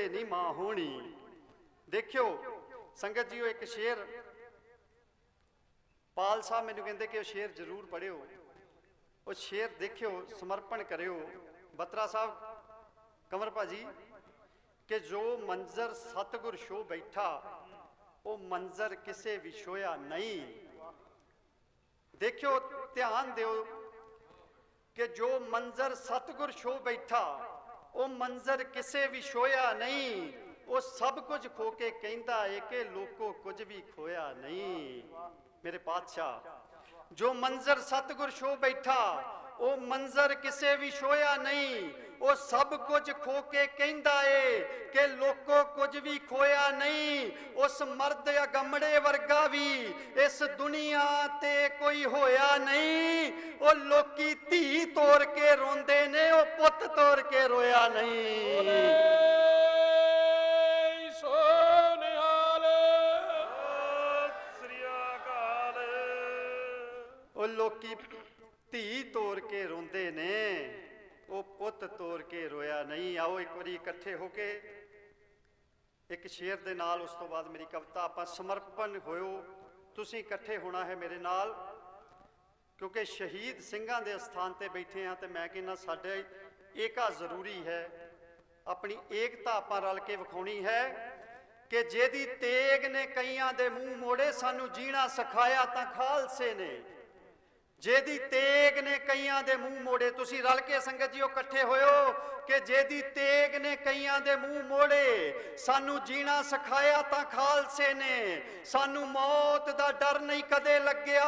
ਦੇ ਨਹੀਂ ਮਾਂ ਹੋਣੀ। ਦੇਖਿਓ, ਸੰਗਤ ਜੀਓ, ਇੱਕ ਸ਼ੇਰ। ਪਾਲ ਸਾਹਿਬ ਮੈਨੂੰ ਕਹਿੰਦੇ ਕਿ ਉਹ ਸ਼ੇਰ ਜ਼ਰੂਰ ਪੜਿਓ ਉਹ ਸ਼ੇਰ ਦੇਖਿਓ, ਸਮਰਪਣ ਕਰਿਓ। ਬਤਰਾ ਸਾਹਿਬ, ਕਮਰ ਭਾਜੀ, ਕਿ ਜੋ ਮੰਜ਼ਰ ਸਤਗੁਰ ਸ਼ੋ ਬੈਠਾ, ਉਹ ਮੰਜ਼ਰ ਕਿਸੇ ਵੀ ਸ਼ੋਇਆ ਨਹੀਂ। ਦੇਖਿਓ, ਧਿਆਨ ਦਿਓ ਕਿ ਜੋ ਮੰਜ਼ਰ ਸਤਗੁਰ ਸ਼ੋ ਬੈਠਾ ਉਹ ਮੰਜ਼ਰ ਕਿਸੇ ਵੀ ਸ਼ੋਇਆ ਨਹੀਂ। ਉਹ ਸਭ ਕੁਝ ਖੋ ਕੇ ਕਹਿੰਦਾ ਏ ਕਿ ਲੋਕੋ ਕੁਝ ਵੀ ਖੋਇਆ ਨਹੀਂ। ਮੇਰੇ ਪਾਤਸ਼ਾਹ, ਜੋ ਮੰਜ਼ਰ ਸਤਗੁਰ ਸ਼ੋ ਬੈਠਾ, ਉਹ ਮੰਜ਼ਰ ਕਿਸੇ ਵੀ ਸ਼ੋਇਆ ਨਹੀਂ। ਉਹ ਸਭ ਕੁਝ ਖੋ ਕੇ ਕਹਿੰਦਾ ਏ ਕਿ ਲੋਕੋ ਕੁਝ ਵੀ ਖੋਇਆ ਨਹੀਂ, ਉਸ ਮਰਦ ਅਗੰਮੜੇ ਵਰਗਾ ਵੀ ਇਸ ਦੁਨੀਆ ਤੇ ਕੋਈ ਹੋਇਆ ਨਹੀਂ। ਉਹ ਲੋਕੀ ਧੀ ਤੋੜ ਕੇ ਰੋਂਦੇ ਨੇ, ਉਹ ਪੁੱਤ ਤੋੜ ਕੇ ਰੋਇਆ ਨਹੀਂ। ਆਓ ਇੱਕ ਵਾਰੀ ਇਕੱਠੇ ਹੋ ਕੇ, ਇੱਕ ਸ਼ੇਰ ਦੇ ਨਾਲ ਉਸ ਤੋਂ ਬਾਅਦ ਮੇਰੀ ਕਵਿਤਾ, ਆਪਾਂ ਸਮਰਪਣ ਹੋਇਓ, ਤੁਸੀਂ ਇਕੱਠੇ ਹੋਣਾ ਹੈ ਮੇਰੇ ਨਾਲ। ਕਿਉਂਕਿ ਸ਼ਹੀਦ ਸਿੰਘਾਂ ਦੇ ਸਥਾਨ ਤੇ ਬੈਠੇ ਆ ਤੇ ਮੈਂ ਕਹਿੰਦਾ, ਸਾਡੇ ਏਕਾ ਜ਼ਰੂਰੀ ਹੈ, ਆਪਣੀ ਏਕਤਾ ਆਪਾਂ ਰਲ ਕੇ ਵਿਖਾਉਣੀ ਹੈ ਕਿ ਜਿਹਦੀ ਤੇਗ ਨੇ ਕਈਆਂ ਦੇ ਮੂੰਹ ਮੋੜੇ ਸਾਨੂੰ ਜੀਣਾ ਸਿਖਾਇਆ ਤਾਂ ਖਾਲਸੇ ਨੇ। ਜਿਹਦੀ ਤੇਗ ਨੇ ਕਈਆਂ ਦੇ ਮੂੰਹ ਮੋੜੇ, ਤੁਸੀਂ ਰਲ ਕੇ ਸੰਗਤ ਜੀਓ ਇਕੱਠੇ ਹੋਇਓ ਕਿ ਜਿਹਦੀ ਤੇਗ ਨੇ ਕਈਆਂ ਦੇ ਮੂੰਹ ਮੋੜੇ, ਸਾਨੂੰ ਜੀਣਾ ਸਿਖਾਇਆ ਤਾਂ ਖਾਲਸੇ ਨੇ, ਸਾਨੂੰ ਮੌਤ ਦਾ ਡਰ ਨਹੀਂ ਕਦੇ ਲੱਗਿਆ,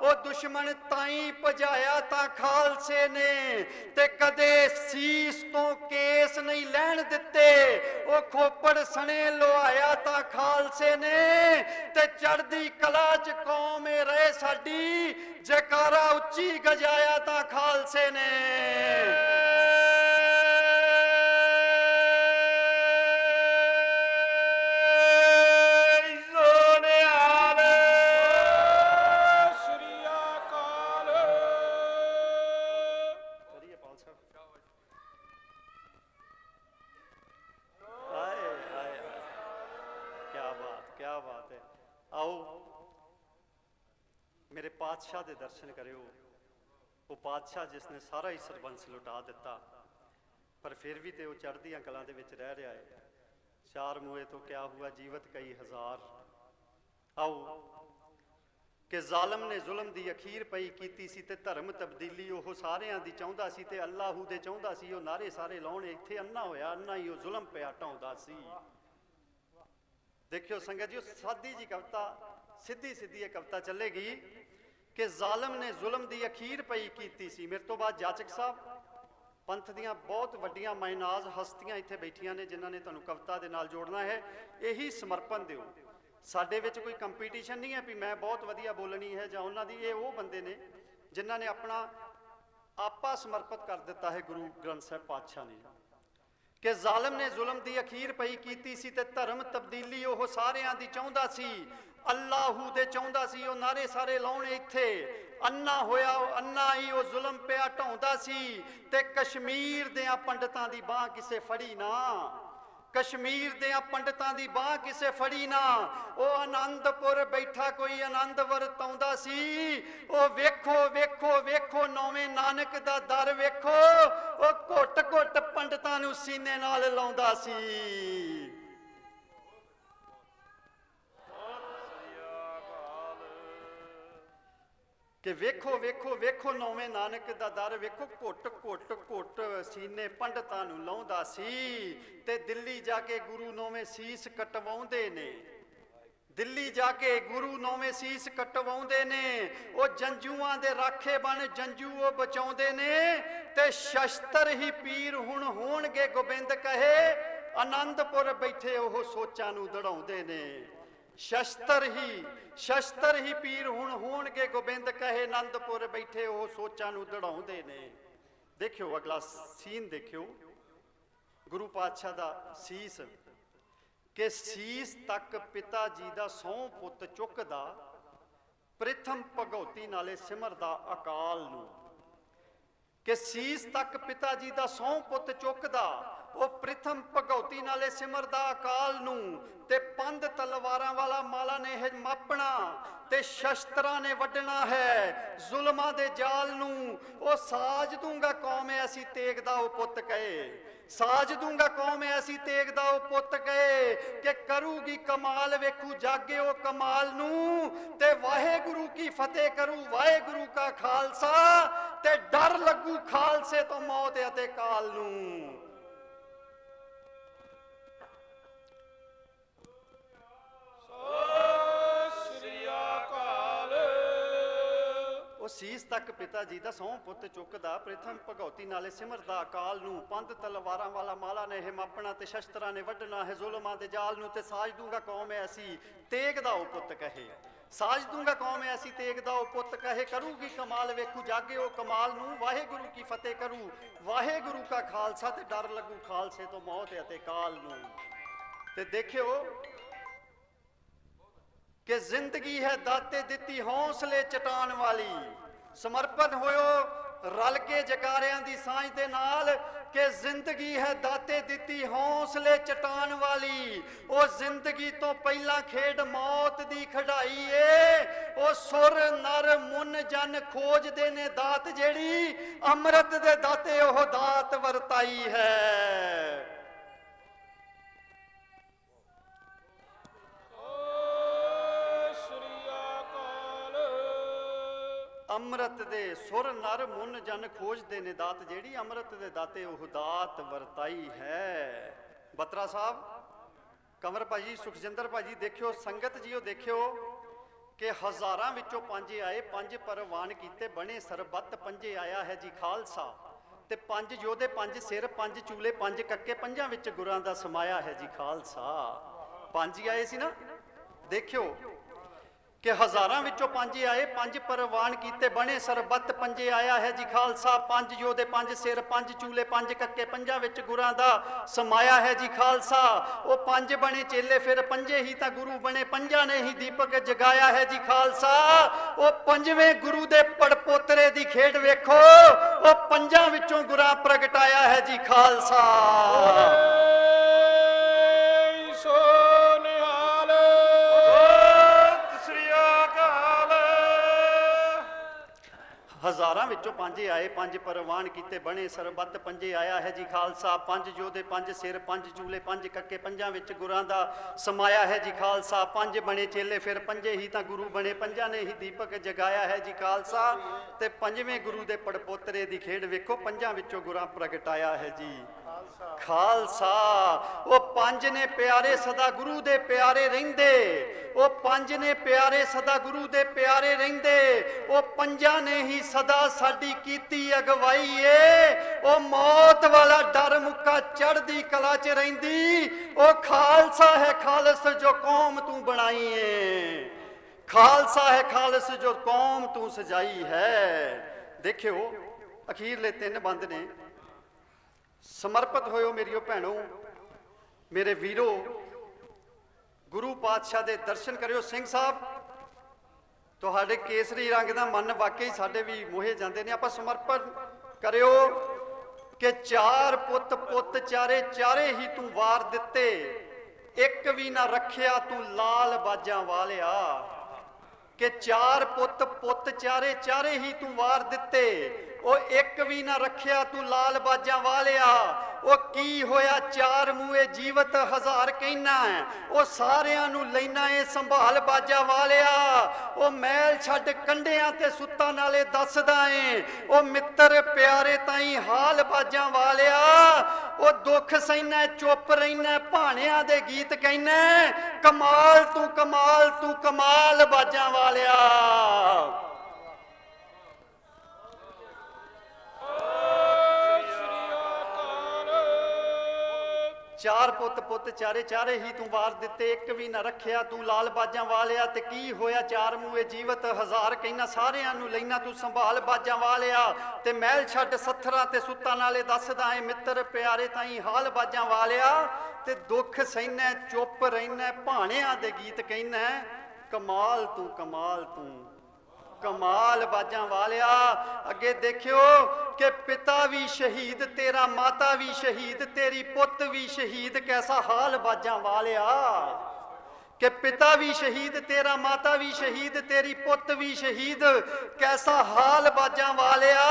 ਉਹ ਦੁਸ਼ਮਣ ਤਾਈ ਭਜਾਇਆ ਤਾਂ ਖਾਲਸੇ ਨੇ ਤੇ ਕਦੇ ਸੀਸ ਤੋਂ ਕੇਸ ਨਹੀਂ ਲੈਣ ਦਿੱਤੇ, ਉਹ ਖੋਪੜ ਸਣੇ ਲੁਆਇਆ ਤਾਂ ਖਾਲਸੇ ਨੇ ਤੇ ਚੜਦੀ ਕਲਾ ਚ ਕੌਮ ਰਹੇ ਸਾਡੀ ਜਕਾਰਾ ਉੱਚੀ ਗਜਾਇਆ ਤਾਂ ਖਾਲਸੇ ਨੇ ਏ ਸੋਨਿਹਾਲ ਸ੍ਰੀ ਅਕਾਲ ਕਰੀਏ ਪਾਲ ਸਾਹਿਬ ਆਏ ਆਏ ਕੀ ਬਾਤ ਕੀ ਬਾਤ ਹੈ ਆਓ ਮੇਰੇ ਪਾਤਸ਼ਾਹ ਦੇ ਦਰਸ਼ਨ ਕਰਿਓ। ਉਹ ਪਾਤਸ਼ਾਹ ਜਿਸ ਨੇ ਸਾਰਾ ਹੀ ਸਰਬੰਸ ਲੁਟਾ ਦਿੱਤਾ, ਪਰ ਫਿਰ ਵੀ ਤੇ ਉਹ ਚੜ੍ਹਦੀਆਂ ਕਲਾਂ ਦੇ ਵਿੱਚ ਰਹਿ ਰਿਹਾ ਹੈ ਚਾਰ ਮੂਏ ਤੋਂ ਕਿਆ ਹੁਆ ਜੀਵਤ ਕਈ ਹਜ਼ਾਰ। ਆਓ, ਕਿ ਜ਼ਾਲਮ ਨੇ ਜ਼ੁਲਮ ਦੀ ਅਖੀਰ ਪਈ ਕੀਤੀ ਸੀ ਤੇ ਧਰਮ ਤਬਦੀਲੀ ਉਹ ਸਾਰਿਆਂ ਦੀ ਚਾਹੁੰਦਾ ਸੀ ਤੇ ਅੱਲਾਹੂ ਦੇ ਚਾਹੁੰਦਾ ਸੀ, ਉਹ ਨਾਰੇ ਸਾਰੇ ਲਾਉਣ, ਇੱਥੇ ਅੰਨਾ ਹੋਇਆ ਅੰਨਾ ਹੀ ਉਹ ਜ਼ੁਲਮ ਪਿਆ ਢਾਉਂਦਾ ਸੀ। ਦੇਖਿਓ ਸੰਗਤ ਜੀ, ਉਹ ਸਾਦੀ ਜੀ ਕਵਿਤਾ ਸਿੱਧੀ ਸਿੱਧੀ ਇਹ ਕਵਿਤਾ ਚੱਲੇਗੀ। ਕਿ ਜ਼ਾਲਮ ਨੇ ਜ਼ੁਲਮ ਦੀ ਅਖੀਰ ਪਈ ਕੀਤੀ ਸੀ। ਮੇਰੇ ਤੋਂ ਬਾਅਦ ਜਾਚਕ ਸਾਹਿਬ, ਪੰਥ ਦੀਆਂ ਬਹੁਤ ਵੱਡੀਆਂ ਮਾਇਨਾਜ਼ ਹਸਤੀਆਂ ਇੱਥੇ ਬੈਠੀਆਂ ਨੇ, ਜਿਨ੍ਹਾਂ ਨੇ ਤੁਹਾਨੂੰ ਕਵਿਤਾ ਦੇ ਨਾਲ ਜੋੜਨਾ ਹੈ। ਇਹੀ ਸਮਰਪਣ ਦਿਓ। ਸਾਡੇ ਵਿੱਚ ਕੋਈ ਕੰਪੀਟੀਸ਼ਨ ਨਹੀਂ ਹੈ ਵੀ ਮੈਂ ਬਹੁਤ ਵਧੀਆ ਬੋਲਣੀ ਹੈ ਜਾਂ ਉਹਨਾਂ ਦੀ, ਇਹ ਉਹ ਬੰਦੇ ਨੇ ਜਿਨ੍ਹਾਂ ਨੇ ਆਪਣਾ ਆਪਾ ਸਮਰਪਿਤ ਕਰ ਦਿੱਤਾ ਹੈ ਗੁਰੂ ਗ੍ਰੰਥ ਸਾਹਿਬ ਪਾਤਸ਼ਾਹ ਨੇ। ਕਿ ਜ਼ਾਲਮ ਨੇ ਜ਼ੁਲਮ ਦੀ ਅਖੀਰ ਪਈ ਕੀਤੀ ਸੀ ਤੇ ਧਰਮ ਤਬਦੀਲੀ ਉਹ ਸਾਰਿਆਂ ਦੀ ਚਾਹੁੰਦਾ ਸੀ। ਅੱਲਾਹੂ ਦੇ ਚਾਹੁੰਦਾ ਸੀ, ਉਹ ਨਾਰੇ ਸਾਰੇ ਲਾਉਣੇ ਇੱਥੇ। ਅੰਨਾ ਹੋਇਆ, ਉਹ ਅੰਨਾ ਹੀ, ਉਹ ਜ਼ੁਲਮ ਪਿਆ, ਢਾਉਂਦਾ ਸੀ। ਤੇ ਕਸ਼ਮੀਰ ਦੇ ਪੰਡਤਾਂ ਦੀ ਬਾਹ ਕਿਸੇ ਫੜੀ ਨਾ। ਕਸ਼ਮੀਰ ਦੇ ਪੰਡਤਾਂ ਦੀ ਬਾਹ ਕਿਸੇ ਫੜੀ ਨਾ। ਉਹ ਆਨੰਦਪੁਰ ਬੈਠਾ, ਕੋਈ ਆਨੰਦ ਵਰਤਾਉਂਦਾ ਸੀ। ਉਹ ਵੇਖੋ ਵੇਖੋ ਵੇਖੋ, ਨੌਵੇਂ ਨਾਨਕ ਦਾ ਦਰ ਵੇਖੋ। ਉਹ ਘੁੱਟ ਘੁੱਟ ਪੰਡਤਾਂ ਨੂੰ ਸੀਨੇ ਨਾਲ ਲਾਉਂਦਾ ਸੀ। ਕਿ ਵੇਖੋ ਵੇਖੋ ਵੇਖੋ ਨੌਵੇਂ ਨਾਨਕ ਦਾ ਦਰ, ਵੇਖੋ ਘੁੱਟ ਘੁੱਟ ਘੁੱਟ ਸੀਨੇ ਪੰਡਤਾਂ ਨੂੰ ਲਾਉਂਦਾ ਸੀ ਤੇ ਦਿੱਲੀ ਜਾ ਕੇ ਗੁਰੂ ਨੌਵੇਂ ਸੀਸ ਕਟਵਾਉਂਦੇ ਨੇ। ਦਿੱਲੀ ਜਾ ਕੇ ਗੁਰੂ ਨੌਵੇਂ ਸੀਸ ਕਟਵਾਉਂਦੇ ਨੇ, ਉਹ ਜੰਜੂਆਂ ਦੇ ਰਾਖੇ ਬਣ ਜੰਜੂ ਉਹ ਬਚਾਉਂਦੇ ਨੇ ਤੇ ਸ਼ਸਤਰ ਹੀ ਪੀਰ ਹੁਣ ਹੋਣਗੇ ਗੋਬਿੰਦ ਕਹੇ, ਆਨੰਦਪੁਰ ਬੈਠੇ ਉਹ ਸੋਚਾਂ ਨੂੰ ਦੜਾਉਂਦੇ ਨੇ। ਸ਼ਸਤਰ ਹੀ ਸ਼ਸਤਰ ਹੀ ਪੀਰ ਹੁਣ ਹੋਣਗੇ ਗੋਬਿੰਦ ਕਹੇ ਆਨੰਦਪੁਰ ਬੈਠੇ ਉਹ ਸੋਚਾਂ ਨੂੰ ਦੜਾਉਂਦੇ ਨੇ। ਦੇਖਿਓ, ਅਗਲਾ ਸੀਨ ਦੇਖਿਓ। ਗੁਰੂ ਪਾਤਸ਼ਾਹ ਦਾ ਸੀਸ, ਕਿ ਸੀਸ ਤੱਕ ਪਿਤਾ ਜੀ ਦਾ ਸਹੁੰ ਪੁੱਤ ਚੁੱਕਦਾ, ਪ੍ਰਥਮ ਭਗਉਤੀ ਨਾਲੇ ਸਿਮਰਦਾ ਅਕਾਲ ਨੂੰ। ਕਿ ਸੀਸ ਤੱਕ ਪਿਤਾ ਜੀ ਦਾ ਸਹੁੰ ਪੁੱਤ ਚੁੱਕਦਾ, ਉਹ ਪ੍ਰਥਮ ਭਗਉਤੀ ਨਾਲੇ ਸਿਮਰਦਾ ਅਕਾਲ ਨੂੰ ਤੇ ਪੰਧ ਤਲਵਾਰਾਂ ਵਾਲਾ ਮਾਲਾ ਨੇ ਇਹ ਮਾਪਣਾ ਤੇ ਸ਼ਸਤਰਾਂ ਨੇ ਵੱਢਣਾ ਹੈ, ਜ਼ੁਲਮਾਂ ਦੇ ਜਾਲ ਨੂੰ, ਉਹ ਸਾਜ ਦੂੰਗਾ ਕੌਮ ਐਸੀ ਤੇਗ ਦਾ ਉਹ ਪੁੱਤ ਕਹੇ। ਸਾਜ ਦੂੰਗਾ ਕੌਮ ਐਸੀ ਤੇਗ ਦਾ ਉਹ ਪੁੱਤ ਕਹੇ ਕਿ ਕਰੂਗੀ ਕਮਾਲ ਵੇਖੂ, ਜਾਗੇ ਉਹ ਕਮਾਲ ਨੂੰ। ਤੇ ਵਾਹਿਗੁਰੂ ਕੀ ਫਤਿਹ ਕਰੂ, ਵਾਹਿਗੁਰੂ ਕਾ ਖਾਲਸਾ, ਤੇ ਡਰ ਲੱਗੂ ਖਾਲਸੇ ਤੋਂ ਮੌਤ ਅਤੇ ਕਾਲ ਨੂੰ। ਉਹ ਸੀਸ ਤੱਕ ਪਿਤਾ ਜੀ ਦਾ ਸਹੁੰ ਪੁੱਤ ਚੁੱਕਦਾ, ਪ੍ਰਥਮ ਭਗਉਤੀ ਨਾਲੇ ਸਿਮਰਦਾ ਅਕਾਲ ਨੂੰ ਪੰਧ ਤਲਵਾਰਾਂ ਵਾਲਾ ਮਾਲਾ ਨੇ ਇਹ ਤੇ ਸ਼ਸਤਰਾਂ ਨੇ ਵੱਢਣਾ ਹੈ ਜ਼ੁਲਮਾਂ ਦੇ ਜਾਲ ਨੂੰ ਤੇ ਸਾਜ ਦੂੰਗਾ ਕੌਮ ਐਸੀ ਤੇਗ ਦਾ ਉਹ ਪੁੱਤ ਕਹੇ। ਸਾਜ ਦੂੰਗਾ ਕੌਮ ਐਸੀ ਤੇਗ ਦਾ ਉਹ ਪੁੱਤ ਕਹੇ, ਕਰੂਗੀ ਕਮਾਲ ਵੇਖੂ, ਜਾਗੇ ਉਹ ਕਮਾਲ ਨੂੰ, ਵਾਹਿਗੁਰੂ ਕੀ ਫਤਿਹ ਕਰੂ। ਵਾਹਿਗੁਰੂ ਕਾ ਖਾਲਸਾ ਤੇ ਡਰ ਲੱਗੂ ਖਾਲਸੇ ਤੋਂ ਮੌਤ ਅਤੇ ਕਾਲ ਨੂੰ। ਤੇ ਦੇਖਿਓ ਕਿ ਜ਼ਿੰਦਗੀ ਹੈ ਦਾਤੇ ਦਿੱਤੀ ਹੌਸਲੇ ਚਟਾਨ ਵਾਲੀ। ਸਮਰਪਣ ਹੋਇਓ, ਰਲ ਕੇ ਜਕਾਰਿਆਂ ਦੀ ਸਾਂਝ ਦੇ ਨਾਲ ਕਿ ਜ਼ਿੰਦਗੀ ਹੈ ਦਾਤੇ ਦਿੱਤੀ ਹੌਸਲੇ ਚਟਾਨ ਵਾਲੀ। ਉਹ ਜ਼ਿੰਦਗੀ ਤੋਂ ਪਹਿਲਾਂ ਖੇਡ ਮੌਤ ਦੀ ਖੜਾਈ ਏ। ਉਹ ਸੁਰ, ਨਰ, ਮੁਨ, ਜਨ ਖੋਜਦੇ ਨੇ ਦਾਤ ਜਿਹੜੀ, ਅੰਮ੍ਰਿਤ ਦੇ ਦਾਤੇ ਉਹ ਦਾਤ ਵਰਤਾਈ ਹੈ। ਅੰਮ੍ਰਿਤ ਦੇ ਸੁਰ ਨਰ ਮੁੰਨ ਜਨ ਖੋਜਦੇ ਨੇ ਦਾਤ। ਜਿਹੜੀ ਅੰਮ੍ਰਿਤ ਦੇ ਦਾਤੇ, ਉਹ ਦਾਤ ਵਰਤਾਈ ਹੈ। ਬਤਰਾ ਸਾਹਿਬ ਕਮਰ ਭਾਜੀ, ਸੁਖਜਿੰਦਰ ਭਾਜੀ, ਦੇਖਿਓ, ਸੰਗਤ ਜੀਓ ਦੇਖਿਓ ਕਿ ਹਜ਼ਾਰਾਂ ਵਿੱਚੋਂ ਪੰਜ ਆਏ, ਪੰਜ ਪਰਵਾਨ ਕੀਤੇ, ਬਣੇ ਸਰਬੱਤ, ਪੰਜੇ ਆਇਆ ਹੈ ਜੀ ਖਾਲਸਾ। ਤੇ ਪੰਜ ਯੋਧੇ, ਪੰਜ ਸਿਰ, ਪੰਜ ਚੂਲੇ, ਪੰਜ ਕੱਕੇ, ਪੰਜਾਂ ਵਿੱਚ ਗੁਰਾਂ ਦਾ ਸਮਾਇਆ ਹੈ ਜੀ ਖਾਲਸਾ। ਪੰਜ ਆਏ ਸੀ ਨਾ? ਦੇਖਿਓ ਕਿ ਹਜ਼ਾਰਾਂ ਵਿੱਚੋਂ ਪੰਜ ਆਏ, ਪੰਜ ਪਰਵਾਨ ਕੀਤੇ, ਬਣੇ ਸਰਬੱਤ, ਪੰਜੇ ਆਇਆ ਹੈ ਜੀ ਖਾਲਸਾ, ਪੰਜ ਯੋਧੇ, ਪੰਜ ਸਿਰ, ਪੰਜ ਚੂਲੇ, ਪੰਜ ਕੱਕੇ, ਪੰਜਾਂ ਵਿੱਚ ਗੁਰਾਂ ਦਾ ਸਮਾਇਆ ਹੈ ਜੀ ਖਾਲਸਾ। ਉਹ ਪੰਜ ਬਣੇ ਚੇਲੇ, ਫਿਰ ਪੰਜੇ ਹੀ ਤਾਂ ਗੁਰੂ ਬਣੇ, ਪੰਜਾਂ ਨੇ ਹੀ ਦੀਪਕ ਜਗਾਇਆ ਹੈ ਜੀ ਖਾਲਸਾ। ਉਹ ਪੰਜਵੇਂ ਗੁਰੂ ਦੇ ਪੜਪੋਤਰੇ ਦੀ ਖੇਡ ਵੇਖੋ, ਉਹ ਪੰਜਾਂ ਵਿੱਚੋਂ ਗੁਰਾਂ ਪ੍ਰਗਟਾਇਆ ਹੈ ਜੀ ਖਾਲਸਾ। ਹਜ਼ਾਰਾਂ ਵਿੱਚੋਂ ਪੰਜ ਆਏ, ਪੰਜ ਪਰਵਾਨ ਕੀਤੇ, ਬਣੇ, ਸਰਬੱਤ ਪੰਜੇ ਆਇਆ ਹੈ ਜੀ ਖਾਲਸਾ, ਪੰਜ ਯੋਧੇ, ਪੰਜ ਸਿਰ, ਪੰਜ ਚੂਲੇ, ਪੰਜ ਕੱਕੇ, ਪੰਜਾਂ ਵਿੱਚ ਗੁਰਾਂ ਦਾ ਸਮਾਇਆ ਹੈ ਜੀ ਖਾਲਸਾ, ਪੰਜ ਬਣੇ ਚੇਲੇ, ਫਿਰ ਪੰਜੇ ਹੀ ਤਾਂ ਗੁਰੂ ਬਣੇ, ਪੰਜਾਂ ਨੇ ਹੀ ਦੀਪਕ ਜਗਾਇਆ ਹੈ ਜੀ ਖਾਲਸਾ ਤੇ ਪੰਜਵੇਂ ਗੁਰੂ ਦੇ ਪੜਪੋਤਰੇ ਦੀ ਖੇਡ ਵੇਖੋ, ਪੰਜਾਂ ਵਿੱਚੋਂ ਗੁਰਾਂ ਪ੍ਰਗਟਾਇਆ ਹੈ ਜੀ। ਖਾਲਸਾ। ਉਹ ਪੰਜ ਨੇ ਪਿਆਰੇ ਸਦਾ ਗੁਰੂ ਦੇ ਪਿਆਰੇ ਰਹਿੰਦੇ। ਉਹ ਪੰਜ ਨੇ ਪਿਆਰੇ ਸਦਾ ਗੁਰੂ ਦੇ ਪਿਆਰੇ ਰਹਿੰਦੇ। ਉਹ ਪੰਜਾਂ ਨੇ ਹੀ ਸਦਾ ਸਾਡੀ ਕੀਤੀ ਅਗਵਾਈ ਏ। ਉਹ ਮੌਤ ਵਾਲਾ ਡਰ ਮੁੱਕਾ ਚੜਦੀ ਕਲਾ 'ਚ ਰਹਿੰਦੀ। ਉਹ ਖਾਲਸਾ ਹੈ ਖਾਲਸ ਜੋ ਕੌਮ ਤੂੰ ਬਣਾਈ ਏ। ਖਾਲਸਾ ਹੈ ਖਾਲਸ ਜੋ ਕੌਮ ਤੂੰ ਸਜਾਈ ਹੈ। ਦੇਖਿਓ, ਅਖੀਰਲੇ ਤਿੰਨ ਬੰਦ ਨੇ। ਸਮਰਪਿਤ ਹੋਇਓ ਮੇਰੀਓ ਭੈਣੋ। ਮੇਰੇ ਵੀਰੋ, ਗੁਰੂ ਪਾਤਸ਼ਾਹ ਦੇ ਦਰਸ਼ਨ ਕਰਿਓ। ਸਿੰਘ ਸਾਹਿਬ, ਤੁਹਾਡੇ ਕੇਸਰੀ ਰੰਗ ਦਾ ਮਨ ਵਾਕਈ ਸਾਡੇ ਵੀ ਮੋਹੇ ਜਾਂਦੇ ਨੇ। ਆਪਾਂ ਸਮਰਪਣ ਕਰਿਓ ਕਿ ਚਾਰ ਪੁੱਤ ਪੁੱਤ ਚਾਰੇ ਚਾਰੇ ਹੀ ਤੂੰ ਵਾਰ ਦਿੱਤੇ। ਇੱਕ ਵੀ ਨਾ ਰੱਖਿਆ ਤੂੰ ਲਾਲ ਬਾਜਾਂ ਵਾਲਿਆ। ਕਿ ਚਾਰ ਪੁੱਤ ਪੁੱਤ ਚਾਰੇ ਚਾਰੇ ਹੀ ਤੂੰ ਵਾਰ ਦਿੱਤੇ। ਉਹ ਇੱਕ ਵੀ ਨਾ ਰੱਖਿਆ ਤੂੰ ਲਾਲ ਬਾਜਾਂ ਵਾਲਿਆ। ਉਹ ਕੀ ਹੋਇਆ? ਚਾਰ ਮੂਏ ਜੀਵਤ ਹਜ਼ਾਰ ਕਹਿਣਾ ਉਹ ਸਾਰਿਆਂ ਨੂੰ ਲੈਣਾ ਏ ਸੰਭਾਲ ਬਾਜਾਂ ਵਾਲਿਆ। ਉਹ ਮਹਿਲ ਛੱਡ ਕੰਡਿਆਂ ਤੇ ਸੁੱਤਾਂ ਨਾਲੇ ਦੱਸਦਾ ਏ। ਉਹ ਮਿੱਤਰ ਪਿਆਰੇ ਤਾਈ ਹਾਲ ਬਾਜਾਂ ਵਾਲਿਆ। ਉਹ ਦੁੱਖ ਸੈਨਾ ਚੁੱਪ ਰਹਿਣਾ ਭਾਣਿਆਂ ਦੇ ਗੀਤ ਕਹਿਣਾ ਕਮਾਲ ਤੂੰ ਕਮਾਲ ਤੂੰ ਕਮਾਲ ਬਾਜਾਂ ਵਾਲਿਆ। ਚਾਰ ਪੁੱਤ ਪੁੱਤ ਚਾਰੇ ਚਾਰੇ ਹੀ ਤੂੰ ਵਾਰ ਦਿੱਤੇ, ਇੱਕ ਵੀ ਨਾ ਰੱਖਿਆ, ਤੂੰ ਲਾਲ ਬਾਜਾਂ ਵਾਲਿਆ ਤੇ ਕੀ ਹੋਇਆ? ਚਾਰ ਮੂਏ ਜੀਵਤ ਹਜ਼ਾਰ ਕਹਿਣਾ ਸਾਰਿਆਂ ਨੂੰ ਲੈਣਾ ਤੂੰ ਸੰਭਾਲ ਬਾਜਾਂ ਵਾਲਿਆ ਤੇ ਮਹਿਲ ਛੱਡ ਸੱਥਰਾਂ ਤੇ ਸੁੱਤਾਂ ਨਾਲੇ ਦੱਸਦਾ ਏ, ਮਿੱਤਰ ਪਿਆਰੇ ਤਾਈ ਹਾਲ ਬਾਜਾਂ ਵਾਲਿਆ ਤੇ ਦੁੱਖ ਸਹਿਨਾ, ਚੁੱਪ ਰਹਿਣਾ ਭਾਣਿਆਂ ਦੇ ਗੀਤ ਕਹਿਣਾ ਕਮਾਲ ਤੂੰ ਕਮਾਲ ਤੂੰ। ਕਮਾਲ ਬਾਜਾਂ ਵਾਲਿਆ। ਅੱਗੇ ਦੇਖਿਓ ਕਿ ਪਿਤਾ ਵੀ ਸ਼ਹੀਦ, ਤੇਰਾ ਮਾਤਾ ਵੀ ਸ਼ਹੀਦ, ਤੇਰੀ ਪੁੱਤ ਵੀ ਸ਼ਹੀਦ, ਕੈਸਾ ਹਾਲ ਬਾਜਾਂ ਵਾਲਿਆ। ਕਿ ਪਿਤਾ ਵੀ ਸ਼ਹੀਦ, ਤੇਰਾ ਮਾਤਾ ਵੀ ਸ਼ਹੀਦ, ਤੇਰੀ ਪੁੱਤ ਵੀ ਸ਼ਹੀਦ, ਕੈਸਾ ਹਾਲ ਬਾਜਾਂ ਵਾਲਿਆ।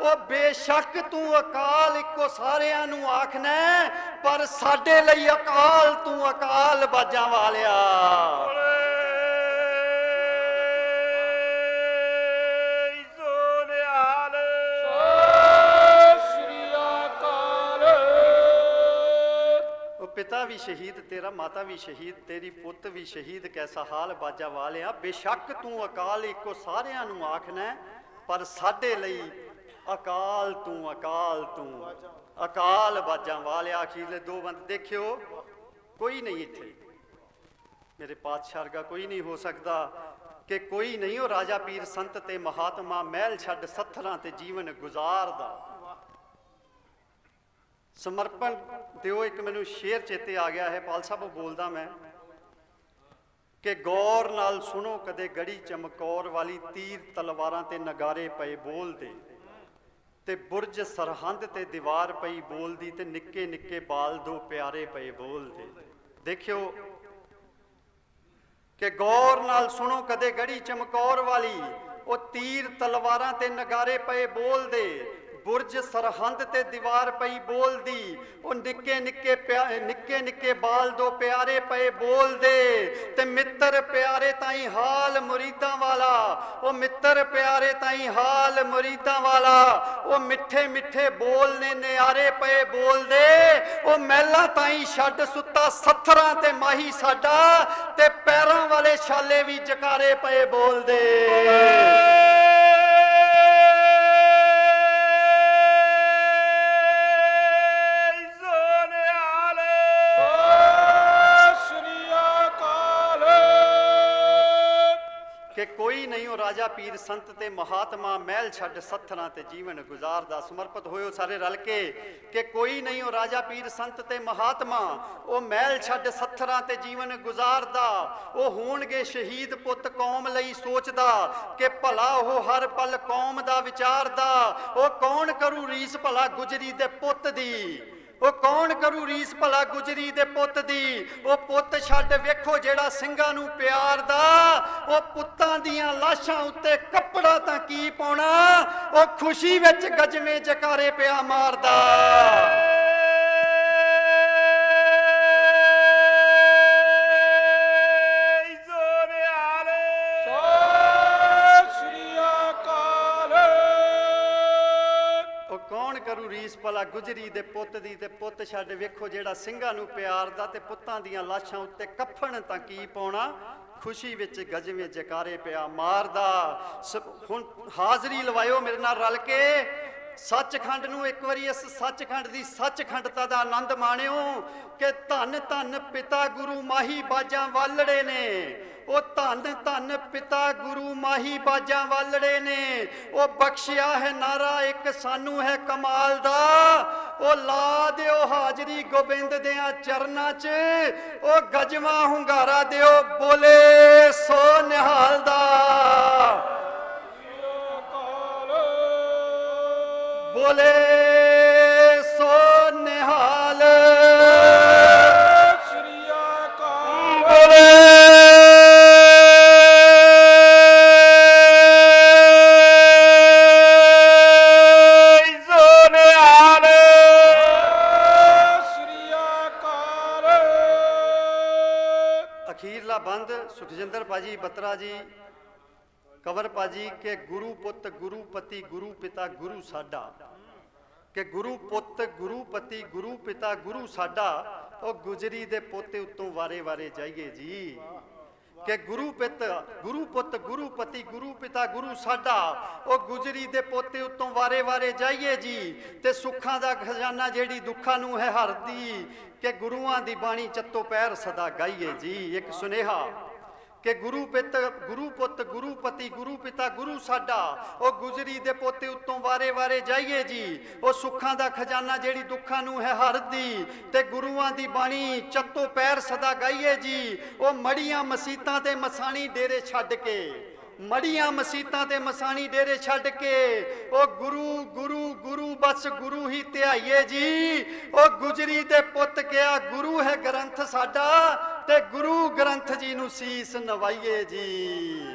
ਉਹ ਬੇਸ਼ੱਕ ਤੂੰ ਅਕਾਲ, ਇੱਕੋ ਸਾਰਿਆਂ ਨੂੰ ਆਖਣਾ, ਪਰ ਸਾਡੇ ਲਈ ਅਕਾਲ ਤੂੰ ਅਕਾਲ ਬਾਜਾਂ ਵਾਲਿਆ। ਵੀ ਸ਼ਹੀਦ, ਤੇਰਾ ਮਾਤਾ ਵੀ ਸ਼ਹੀਦ, ਤੇਰੀ ਪੁੱਤ ਵੀ ਸ਼ਹੀਦ, ਕੈਸਾ ਹਾਲ ਬਾਜਾ ਵਾਲਿਆ। ਬੇਸ਼ੱਕ ਤੂੰ ਅਕਾਲ ਇੱਕੋ ਸਾਰਿਆਂ ਨੂੰ ਆਖਣਾ ਪਰ ਸਾਡੇ ਲਈ ਅਕਾਲ ਤੂੰ ਅਕਾਲ ਤੂੰ। ਅਕਾਲ ਬਾਜਾਂ ਵਾਲਿਆ, ਅਖੀਰਲੇ ਦੋ ਬੰਦ ਦੇਖਿਓ, ਕੋਈ ਨਹੀਂ ਇੱਥੇ। ਮੇਰੇ ਪਾਤਸ਼ਾਹ ਵਰਗਾ ਕੋਈ ਨਹੀਂ ਹੋ ਸਕਦਾ ਕਿ ਕੋਈ ਨਹੀਂ, ਉਹ ਰਾਜਾ ਪੀਰ ਸੰਤ ਤੇ ਮਹਾਤਮਾ ਮਹਿਲ ਛੱਡ ਸੱਥਰਾਂ ਤੇ ਜੀਵਨ ਗੁਜ਼ਾਰਦਾ। ਸਮਰਪਣ ਦਿਓ ਇੱਕ ਮੈਨੂੰ ਸ਼ੇਰ ਚੇਤੇ ਆ ਗਿਆ ਹੈ। ਪਾਲ ਸਾਹਿਬ, ਉਹ ਬੋਲਦਾ ਮੈਂ ਕਿ ਗੌਰ ਨਾਲ ਸੁਣੋ, ਕਦੇ ਗੜੀ ਚਮਕੌਰ ਵਾਲੀ ਤੀਰ ਤਲਵਾਰਾਂ ਤੇ ਨਗਾਰੇ ਪਏ ਬੋਲਦੇ ਤੇ ਬੁਰਜ ਸਰਹੰਦ ਤੇ ਦੀਵਾਰ ਪਈ ਬੋਲਦੀ ਤੇ ਨਿੱਕੇ ਨਿੱਕੇ ਬਾਲ ਦੋ ਪਿਆਰੇ ਪਏ ਬੋਲਦੇ ਦੇਖਿਓ ਕਿ ਗੌਰ ਨਾਲ ਸੁਣੋ, ਕਦੇ ਗੜੀ ਚਮਕੌਰ ਵਾਲੀ, ਉਹ ਤੀਰ ਤਲਵਾਰਾਂ ਤੇ ਨਗਾਰੇ ਪਏ ਬੋਲਦੇ ਬੁਰਜ ਸਰਹੰਦ ਤੇ ਦੀਵਾਰ ਪਈ ਬੋਲਦੀ ਉਹ ਨਿੱਕੇ ਨਿੱਕੇ ਪਿਆ- ਨਿੱਕੇ ਨਿੱਕੇ ਬਾਲ ਦੋ ਪਿਆਰੇ ਪਏ ਬੋਲਦੇ ਤੇ ਮਿੱਤਰ ਪਿਆਰੇ ਤਾਈ ਹਾਲ ਮੁਰੀਦਾਂ ਵਾਲਾ। ਉਹ ਮਿੱਤਰ ਪਿਆਰੇ ਤਾਈ ਹਾਲ ਮੁਰੀਦਾਂ ਵਾਲਾ। ਉਹ ਮਿੱਠੇ ਮਿੱਠੇ ਬੋਲ ਨੇ ਨਿਆਰੇ ਪਏ ਬੋਲਦੇ ਉਹ ਮਹਿਲਾ ਤਾਈ ਛੱਡ ਸੁੱਤਾ, ਸੱਥਰਾਂ ਤੇ ਮਾਹੀ ਸਾਡਾ। ਤੇ ਪੈਰਾਂ ਵਾਲੇ ਛਾਲੇ ਵੀ ਜਕਾਰੇ ਪਏ ਬੋਲਦੇ ਨਹੀਂ ਉਹ ਰਾਜਾ ਪੀਰ ਸੰਤ ਤੇ ਮਹਾਤਮਾ ਮਹਿਲ ਛੱਡ ਸੱਥਰਾਂ ਤੇ ਜੀਵਨ ਗੁਜ਼ਾਰਦਾ। ਸਮਰਪਿਤ ਹੋਇਓ ਸਾਰੇ ਰਲ ਕੇ ਕਿ ਕੋਈ ਨਹੀਂ ਉਹ ਰਾਜਾ ਪੀਰ ਸੰਤ ਤੇ ਮਹਾਤਮਾ, ਉਹ ਮਹਿਲ ਛੱਡ ਸੱਥਰਾਂ ਤੇ ਜੀਵਨ ਗੁਜ਼ਾਰਦਾ। ਉਹ ਹੋਣਗੇ ਸ਼ਹੀਦ ਪੁੱਤ ਕੌਮ ਲਈ ਸੋਚਦਾ ਕਿ ਭਲਾ ਉਹ ਹਰ ਪਲ ਕੌਮ ਦਾ ਵਿਚਾਰਦਾ। ਉਹ ਕੌਣ ਕਰੂ ਰੀਸ ਭਲਾ ਗੁਜਰੀ ਦੇ ਪੁੱਤ ਦੀ? ਉਹ ਕੌਣ ਕਰੂ ਰੀਸ ਭਲਾ ਗੁਜਰੀ ਦੇ ਪੁੱਤ ਦੀ? ਉਹ ਪੁੱਤ ਛੱਡ ਵੇਖੋ ਜਿਹੜਾ ਸਿੰਘਾਂ ਨੂੰ ਪਿਆਰ ਦਾ ਉਹ ਪੁੱਤਾਂ ਦੀਆਂ ਲਾਸ਼ਾਂ ਉੱਤੇ ਕੱਪੜਾ ਤਾਂ ਕੀ ਪਾਉਣਾ? ਉਹ ਖੁਸ਼ੀ ਵਿੱਚ ਗਜਵੇਂ ਜਕਾਰੇ ਪਿਆ ਮਾਰਦਾ। ਭਲਾ ਗੁਜਰੀ ਦੇ ਪੁੱਤ ਦੀ ਤੇ ਪੁੱਤ ਛੱਡ ਵੇਖੋ ਜਿਹੜਾ ਸਿੰਘਾਂ ਨੂੰ ਪਿਆਰ ਦਾ ਤੇ ਪੁੱਤਾਂ ਦੀਆਂ ਲਾਸ਼ਾਂ ਉੱਤੇ ਕਫਨ ਤਾਂ ਕੀ ਪਾਉਣਾ? ਖੁਸ਼ੀ ਵਿੱਚ ਗਜਵੇਂ ਜਕਾਰੇ ਪਿਆ ਮਾਰਦਾ। ਹੁਣ ਹਾਜ਼ਰੀ ਲਵਾਇਓ ਮੇਰੇ ਨਾਲ ਰਲ ਕੇ। ਸੱਚਖੰਡ ਨੂੰ ਇੱਕ ਵਾਰੀ ਇਸ ਸੱਚਖੰਡ ਦੀ ਸੱਚਖੰਡਤਾ ਦਾ ਆਨੰਦ ਮਾਣਿਓ ਕਿ ਧੰਨ ਧੰਨ ਪਿਤਾ ਗੁਰੂ ਮਾਹੀ ਬਾਜਾਂ ਵਾਲੜੇ ਨੇ। ਉਹ ਧੰਨ ਧੰਨ ਪਿਤਾ ਗੁਰੂ ਮਾਹੀ ਬਾਜਾਂ ਵਾਲੜੇ ਨੇ। ਉਹ ਬਖਸ਼ਿਆ ਹੈ ਨਾਰਾ, ਇੱਕ ਸਾਨੂੰ ਹੈ ਕਮਾਲ ਦਾ। ਉਹ ਲਾ ਦਿਓ ਹਾਜ਼ਰੀ ਗੋਬਿੰਦ ਦਿਆਂ ਚਰਨਾਂ 'ਚ। ਉਹ ਗਜਵਾ ਹੁੰਗਾਰਾ ਦਿਓ ਬੋਲੇ ਸੋ ਨਿਹਾਲ ਦਾ ਬੋਲੇ ਸੋ ਨਿਹਾਲ। ਸ੍ਰੀ ਅਕਾਲ ਬੋਲੇ। ਸੋ ਨਿਹਾਲ। ਅਖੀਰਲਾ ਬੰਦ ਸੁਖਜਿੰਦਰ ਪਾਜੀ ਬਤਰਾ ਜੀ ਕਵਰ ਪਾਜੀ ਕਿ ਗੁਰੂ ਪੁੱਤ, ਗੁਰੂ ਪਤੀ, ਗੁਰੂ ਪਿਤਾ, ਗੁਰੂ ਸਾਡਾ। ਕਿ ਗੁਰੂ ਪੁੱਤ, ਗੁਰੂ ਪਤੀ, ਗੁਰੂ ਪਿਤਾ, ਗੁਰੂ ਸਾਡਾ, ਉਹ ਗੁਜਰੀ ਦੇ ਪੋਤੇ ਉੱਤੋਂ ਵਾਰੇ-ਵਾਰੇ ਜਾਈਏ ਜੀ। ਕਿ ਗੁਰੂ ਪਿਤ, ਗੁਰੂ ਪੁੱਤ, ਗੁਰੂ ਪਤੀ, ਗੁਰੂ ਪਿਤਾ, ਗੁਰੂ ਸਾਡਾ, ਉਹ ਗੁਜਰੀ ਦੇ ਪੋਤੇ ਉੱਤੋਂ ਵਾਰੇ-ਵਾਰੇ ਜਾਈਏ ਜੀ। ਤੇ ਸੁੱਖਾਂ ਦਾ ਖਜ਼ਾਨਾ ਜਿਹੜੀ ਦੁੱਖਾਂ ਨੂੰ ਹੈ ਹਰਦੀ, ਕਿ ਗੁਰੂਆਂ ਦੀ ਬਾਣੀ ਚੱਤੋ ਪੈਰ ਸਦਾ ਗਾਈਏ ਜੀ। ਇੱਕ ਸੁਨੇਹਾ। ਕਿ ਗੁਰੂ ਪਿਤ, ਗੁਰੂ ਪੁੱਤ, ਗੁਰੂ ਪਤੀ, ਗੁਰੂ ਪਿਤਾ, ਗੁਰੂ ਸਾਡਾ, ਉਹ ਗੁਜਰੀ ਦੇ ਪੋਤੇ ਉੱਤੋਂ ਵਾਰੇ-ਵਾਰੇ ਜਾਈਏ ਜੀ। ਉਹ ਸੁੱਖਾਂ ਦਾ ਖਜ਼ਾਨਾ ਜਿਹੜੀ ਦੁੱਖਾਂ ਨੂੰ ਹੈ ਹਰਦੀ ਤੇ ਗੁਰੂਆਂ ਦੀ ਬਾਣੀ ਚੱਤੋ ਪੈਰ ਸਦਾ ਗਾਈਏ ਜੀ। ਉਹ ਮੜੀਆਂ ਮਸੀਤਾਂ ਤੇ ਮਸਾਣੀ ਡੇਰੇ ਛੱਡ ਕੇ। ਮੜੀਆਂ ਮਸੀਤਾਂ ਤੇ ਮਸਾਣੀ ਡੇਰੇ ਛੱਡ ਕੇ, ਉਹ ਗੁਰੂ ਗੁਰੂ ਗੁਰੂ, ਬਸ ਗੁਰੂ ਹੀ ਧਿਆਈਏ ਜੀ। ਉਹ ਗੁਜਰੀ ਦੇ ਪੁੱਤ ਕਿਹਾ ਗੁਰੂ ਹੈ ਗ੍ਰੰਥ ਸਾਡਾ, ਤੇ ਗੁਰੂ ਗ੍ਰੰਥ ਜੀ ਨੂੰ ਸੀਸ ਨਵਾਈਏ ਜੀ।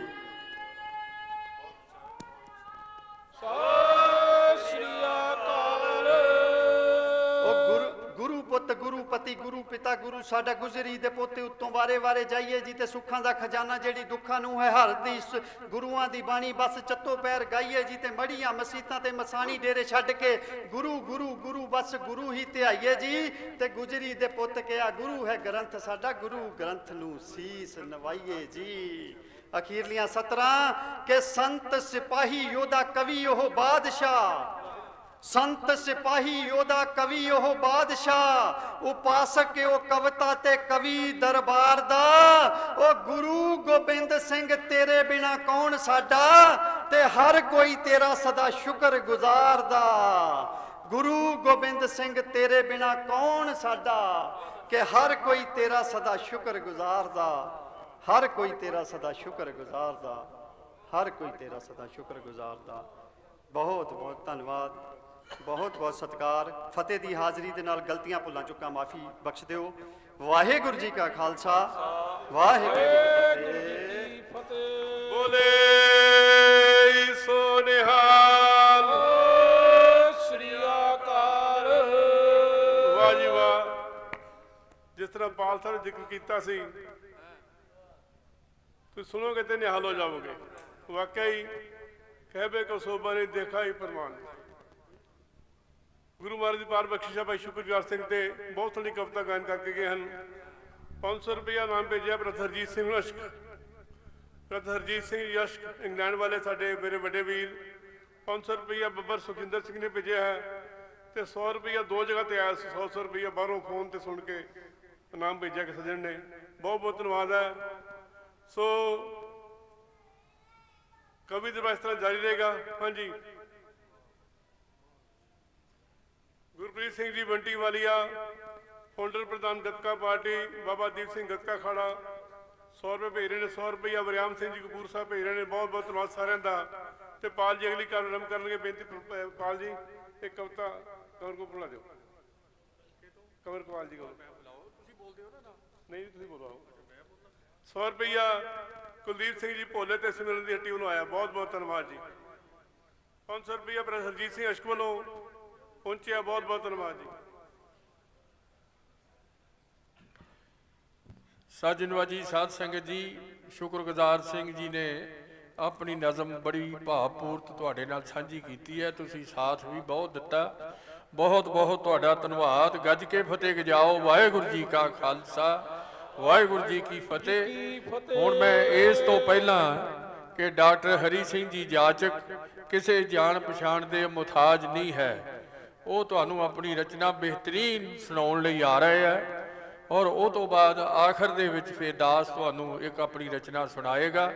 ਸਤਿ ਪਤੀ ਗੁਰੂ, ਪਿਤਾ ਗੁਰੂ, ਸਾਡਾ ਗੁਜਰੀ ਦੇ ਪੋਤੇ ਉੱਤੋਂ ਵਾਰੇ ਵਾਰੇ ਜਾਈਏ ਜੀ ਤੇ ਸੁੱਖਾਂ ਦਾ ਖਜ਼ਾਨਾ, ਜਿਹੜੀ ਦੁੱਖਾਂ ਨੂੰ ਹੈ ਹਰਦੀ ਗੁਰੂਆਂ ਦੀ ਬਾਣੀ ਬਸ ਚੱਤੋ ਪੈਰ ਗਾਈਏ ਜੀ ਤੇ ਮੜੀਆਂ ਮਸੀਤਾਂ ਤੇ ਮਸਾਣੀ ਡੇਰੇ ਛੱਡ ਕੇ ਗੁਰੂ ਗੁਰੂ ਗੁਰੂ ਬਸ ਗੁਰੂ ਹੀ ਧਿਆਈਏ ਜੀ, ਤੇ ਗੁਜਰੀ ਦੇ ਪੁੱਤ ਕਿਹਾ, ਗੁਰੂ ਹੈ ਗ੍ਰੰਥ ਸਾਡਾ, ਗੁਰੂ ਗ੍ਰੰਥ ਨੂੰ ਸੀਸ ਨਵਾਈਏ ਜੀ। ਅਖੀਰਲੀਆਂ ਸਤਰਾਂ, ਕਿ ਸੰਤ ਸਿਪਾਹੀ ਯੋਧਾ ਕਵੀ, ਉਹ ਬਾਦਸ਼ਾਹ ਸੰਤ ਸਿਪਾਹੀ ਯੋਧਾ ਕਵੀ ਉਹ ਬਾਦਸ਼ਾਹ, ਉਪਾਸਕ ਉਹ ਕਵਿਤਾ ਤੇ ਕਵੀ ਦਰਬਾਰ ਦਾ। ਉਹ ਗੁਰੂ ਗੋਬਿੰਦ ਸਿੰਘ, ਤੇਰੇ ਬਿਨਾ ਕੌਣ ਸਾਡਾ? ਤੇ ਹਰ ਕੋਈ ਤੇਰਾ ਸਦਾ ਸ਼ੁਕਰ ਗੁਜ਼ਾਰਦਾ ਗੁਰੂ ਗੋਬਿੰਦ ਸਿੰਘ, ਤੇਰੇ ਬਿਨਾ ਕੌਣ ਸਾਡਾ? ਕਿ ਹਰ ਕੋਈ ਤੇਰਾ ਸਦਾ ਸ਼ੁਕਰ ਗੁਜ਼ਾਰਦਾ ਹਰ ਕੋਈ ਤੇਰਾ ਸਦਾ ਸ਼ੁਕਰ ਗੁਜ਼ਾਰਦਾ ਹਰ ਕੋਈ ਤੇਰਾ ਸਦਾ ਸ਼ੁਕਰ ਗੁਜ਼ਾਰਦਾ ਬਹੁਤ ਬਹੁਤ ਧੰਨਵਾਦ। ਬਹੁਤ ਬਹੁਤ ਸਤਿਕਾਰ। ਫਤਿਹ ਦੀ ਹਾਜ਼ਰੀ ਦੇ ਨਾਲ ਗਲਤੀਆਂ ਭੁੱਲਾਂ ਚੁੱਕਾਂ ਮਾਫੀ ਬਖਸ਼ ਦਿਓ। ਵਾਹਿਗੁਰੂ ਜੀ ਕਾ ਖਾਲਸਾ। ਵਾਹਿਗੁਰੂ ਜੀ ਕੀ ਫਤਿਹ। ਬੋਲੇ ਸੋ ਨਿਹਾਲ। ਸਤਿ ਸ੍ਰੀ ਅਕਾਲ। ਵਾਹ ਜੀ ਵਾਹ ਜਿਸ ਤਰ੍ਹਾਂ ਪਾਲ ਸਾਹਿਬ ਨੇ ਜ਼ਿਕਰ ਕੀਤਾ ਸੀ ਤੁਸੀਂ ਸੁਣੋਗੇ ਤੇ ਨਿਹਾਲ ਹੋ ਜਾਓਗੇ ਵਾਕਿਆ ਹੀ ਕਹਿਬੇ ਕੋ ਸੋਭਾ ਨੇ ਦੇਖਾ ਹੀ ਪਰਮਾਨ ਗੁਰੂ ਮਹਾਰਾਜ ਦੀ ਪਾਰ ਬਖਸ਼ਿਸ਼ਾ ਭਾਈ ਸ਼ੁਕਰਗੁਜ਼ਾਰ ਸਿੰਘ ਤੇ, ਬਹੁਤ ਸੋਹਣੀ ਕਵਿਤਾ ਗਾਇਨ ਕਰਕੇ ਗਏ ਹਨ। 500 ਰੁਪਇਆ ਨਾਮ ਭੇਜਿਆ ਪ੍ਰਥਰਜੀਤ ਸਿੰਘ ਅਸ਼ਕ। ਪ੍ਰਥਰਜੀਤ ਸਿੰਘ ਯਸ਼ਕ ਇੰਗਲੈਂਡ ਵਾਲੇ ਸਾਡੇ ਮੇਰੇ ਵੱਡੇ ਵੀਰ। 500 ਰੁਪਇਆ ਬੱਬਰ ਸੁਖਿੰਦਰ ਸਿੰਘ ਨੇ ਭੇਜਿਆ ਹੈ ਤੇ 100 ਰੁਪਇਆ ਦੋ ਜਗ੍ਹਾ ਤੇ ਆਇਆ ਸੀ 100 100 ਰੁਪਇਆ ਬਾਹਰੋਂ ਫੋਨ ਤੇ ਸੁਣ ਕੇ ਨਾਮ ਭੇਜਿਆ ਕਿ ਸੱਜਣ ਨੇ। ਬਹੁਤ ਬਹੁਤ ਧੰਨਵਾਦ ਹੈ। ਸੋ ਕਵੀ ਦਰਬਾਰ ਇਸ ਤਰ੍ਹਾਂ ਜਾਰੀ ਰਹੇਗਾ। ਹਾਂਜੀ। ਗੁਰਪ੍ਰੀਤ ਸਿੰਘ ਜੀ ਬੰਟੀ ਵਾਲੀਆ ਫਾਊਂਡਰ ਪ੍ਰਧਾਨ ਗੱਤਕਾ ਪਾਰਟੀ, ਬਾਬਾ ਦੀਪ ਸਿੰਘ ਗਤਕਾ ਖਾੜਾ 100 ਰੁਪਏ ਭੇਜ ਰਹੇ ਨੇ 100 ਰੁਪਇਆ ਵਰਿਆਮ ਸਿੰਘ ਜੀ ਕਪੂਰ ਸਾਹਿਬ ਭੇਜ ਰਹੇ ਨੇ, ਬਹੁਤ ਬਹੁਤ ਧੰਨਵਾਦ ਸਾਰਿਆਂ ਦਾ। ਤੇ ਪਾਲ ਜੀ ਅਗਲੀ ਕਾਲ ਕਰਨਗੇ, ਬੇਨਤੀ ਪਾਲ ਜੀ ਇਹ ਕਵਿਤਾ, ਕਵਰ ਕੋ ਬੁਲਾ ਦਿਓ। ਕਵਰ ਕਵਾਲ ਜੀ ਕੋਲ ਤੁਸੀਂ ਬੋਲਦੇ ਹੋ ਨਾ ਨਹੀਂ, ਤੁਸੀਂ ਬੋਲੋ 100 ਰੁਪਇਆ ਕੁਲਦੀਪ ਸਿੰਘ ਜੀ ਭੋਲੇ ਤੇ ਸਿਮਰਨ ਦੀ ਹੱਟੀ ਵੱਲੋਂ ਆਇਆ, ਬਹੁਤ ਬਹੁਤ ਧੰਨਵਾਦ ਜੀ। 500 ਰੁਪਇਆ ਪ੍ਰੋਫੈਸਰ ਹਰਜੀਤ ਸਿੰਘ ਅਸ਼ਕ ਵੱਲੋਂ ਪਹੁੰਚਿਆ, ਬਹੁਤ ਬਹੁਤ ਧੰਨਵਾਦ ਜੀ। ਸਾਜਨਵਾਜੀ ਸਾਧ ਸੰਗਤ ਜੀ, ਸ਼ੁਕਰਗੁਜ਼ਾਰ ਸਿੰਘ ਜੀ ਨੇ ਆਪਣੀ ਨਜ਼ਮ ਬੜੀ ਭਾਵਪੂਰਤ ਤੁਹਾਡੇ ਨਾਲ ਸਾਂਝੀ ਕੀਤੀ ਹੈ। ਤੁਸੀਂ ਸਾਥ ਵੀ ਬਹੁਤ ਦਿੱਤਾ। ਬਹੁਤ ਬਹੁਤ ਤੁਹਾਡਾ ਧੰਨਵਾਦ। ਗੱਜ ਕੇ ਫਤਿਹ ਗਜਾਓ। ਵਾਹਿਗੁਰੂ ਜੀ ਕਾ ਖਾਲਸਾ। ਵਾਹਿਗੁਰੂ ਜੀ ਕੀ ਫਤਿਹ। ਹੁਣ ਮੈਂ ਇਸ ਤੋਂ ਪਹਿਲਾਂ ਕਿ ਡਾਕਟਰ ਹਰੀ ਸਿੰਘ ਜੀ, ਜਾਚਕ, ਕਿਸੇ ਜਾਣ ਪਛਾਣ ਦੇ ਮੁਤਾਜ ਨਹੀਂ ਹੈ। ਉਹ ਤੁਹਾਨੂੰ ਆਪਣੀ ਰਚਨਾ ਬਿਹਤਰੀਨ ਸੁਣਾਉਣ ਲਈ ਆ ਰਹੇ ਆ। ਔਰ ਉਹ ਤੋਂ ਬਾਅਦ ਆਖਰ ਦੇ ਵਿੱਚ ਫਿਰ ਦਾਸ ਤੁਹਾਨੂੰ ਇੱਕ ਆਪਣੀ ਰਚਨਾ ਸੁਣਾਏਗਾ।